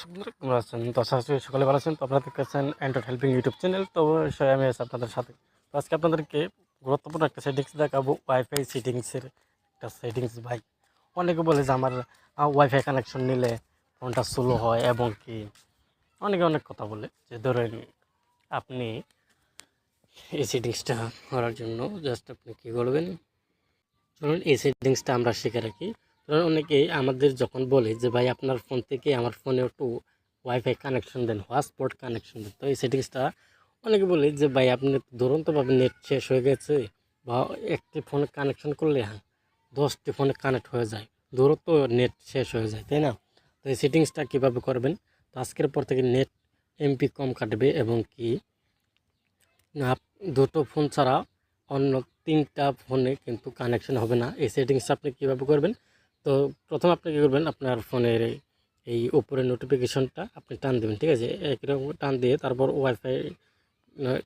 কেমন আছেন তো সকালে ভালো আছেন। তো আপনারা দেখতেছেন অ্যান্ড্রয়েড হেল্পিং ইউটিউব চ্যানেল তো অবশ্যই আমি আছি আপনাদের সাথে। তো আজকে আপনাদেরকে গুরুত্বপূর্ণ একটা সেটিংস দেখাবো। ওয়াইফাই সেটিংসের একটা সেটিংস ভাই। অনেকে বলে যে আমার ওয়াইফাই কানেকশন নিলে ফোনটা স্লো হয় এবং কি? অনেকে অনেক কথা বলে যে ধরেন আপনি এই সেটিংসটা করার জন্য জাস্ট আপনি কী করবেন? ধরুন এই সেটিংসটা আমরা শিখে রাখি। ধরুন অনেকেই আমাদের যখন বলে যে, ভাই, আপনার ফোন থেকে আমার ফোনে একটু ওয়াইফাই কানেকশন দেন হটস্পট কানেকশন দেন। তো এই সেটিংসটা অনেকে বলে যে, ভাই, আপনি দুরন্তভাবে নেট শেষ হয়ে গেছে বা একটি ফোনে কানেকশন করলে হ্যাঁ দশটি ফোনে কানেক্ট হয়ে যায়, দূরত্ব নেট শেষ হয়ে যায়। তাই না? তো এই সেটিংসটা কীভাবে করবেন? তো আজকের পর থেকে নেট এমপি কম কাটবে এবং কি? দুটো ফোন ছাড়া অন্য তিনটা ফোনে কিন্তু কানেকশন হবে না। এই সেটিংসটা আপনি কীভাবে করবেন? তো প্রথম আপনি কী করবেন? আপনার ফোনের এই- উপরে নোটিফিকেশনটা আপনি টান দেবেন, ঠিক আছে? একরকম টান দিয়ে তারপর ওয়াইফাই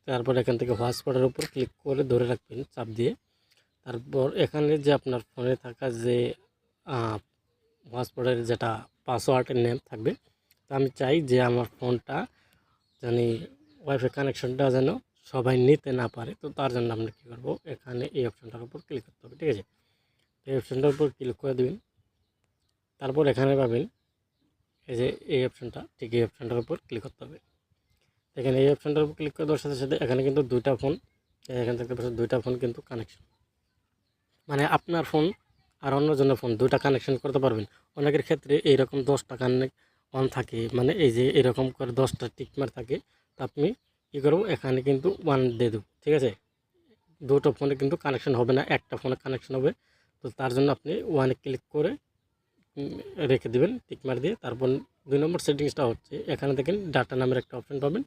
তারপর এখান থেকে হটস্পটের উপর ক্লিক করে ধরে রাখবেন, চাপ দিয়ে। তারপর এখানে যে আপনার ফোনে থাকা যে হটস্পটের যেটা পাসওয়ার্ডের নেম থাকবে, তো আমি চাই যে আমার ফোনটা জানি ওয়াইফাই কানেকশনটা যেন সবাই নিতে না পারে। তো তার জন্য আমরা কী করব? এখানে এই অপশনটার উপর ক্লিক করতে হবে, ঠিক আছে? এই অপশনটার উপর ক্লিক করে দেবেন। তারপর এখানে পাবেন এই যে এই অপশনটা ঠিক এই অপশনটার উপর ক্লিক করতে হবে। এখানে এই অপশনটার উপর ক্লিক করে দেওয়ার সাথে সাথে এখানে কিন্তু দুইটা ফোন এখান থেকে পাশে দুইটা ফোন কিন্তু কানেকশন মানে আপনার ফোন আর অন্যজনের ফোন দুইটা কানেকশন করতে পারবেন। অনেকের ক্ষেত্রে এইরকম দশটা কানেক্ট অন থাকে মানে এই যে এরকম করে দশটা টিকমার থাকে, তো আপনি কী করব? এখানে কিন্তু ওয়ান দিয়ে দেবো, ঠিক আছে? দুটো ফোনে কিন্তু কানেকশন হবে না, একটা ফোনে কানেকশন হবে। তো তার জন্য আপনি ওয়ানে ক্লিক করে রেখে দেবেন টিকমার দিয়ে। তারপর দুই নম্বর সেটিংসটা হচ্ছে, এখানে দেখেন ডাটা নামের একটা অপশন পাবেন।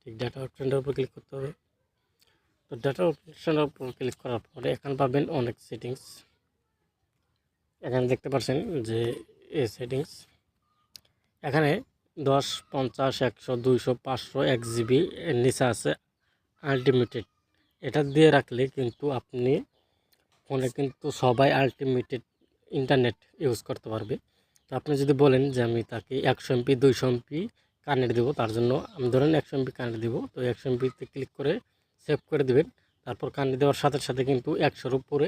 ঠিক ডাটা অপশনটার উপর ক্লিক করতে হবে। তো ডাটা অপশনের উপর ক্লিক করার পরে এখানে পাবেন অনেক সেটিংস এখানে দেখতে পাচ্ছেন যে এ সেটিংস এখানে দশ, পঞ্চাশ, একশো, দুইশো, পাঁচশো, এক জিবি এর নিচে আছে আনলিমিটেড এটা দিয়ে রাখলে কিন্তু আপনি ফোনে কিন্তু সবাই আলটিমেটেড ইন্টারনেট ইউজ করতে পারবে। তো আপনি যদি বলেন যে আমি তাকে একশো এমপি দুইশো এমপি কানেক্ট দেবো, তার জন্য আমি ধরেন একশো এমপি কানেক্ট দেবো, তো একশো এমপিতে ক্লিক করে সেভ করে দেবেন। তারপর কানেক্ট দেওয়ার সাথে সাথে কিন্তু একশোর উপরে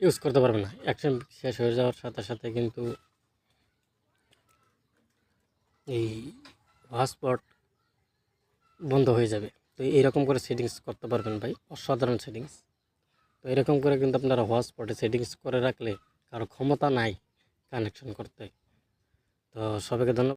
ইউজ করতে পারবে না। একশো এমপি শেষ হয়ে যাওয়ার সাথে সাথে কিন্তু এই হটস্পট বন্ধ হয়ে যাবে। তো এইরকম করে সেটিংস করতে পারবেন ভাই, অসাধারণ সেটিংস তো এরকম করে কিন্তু আপনারা হটস্পটে সেটিংস করে রাখলে কারও ক্ষমতা নাই কানেকশন করতে। তো সবাইকে ধন্যবাদ।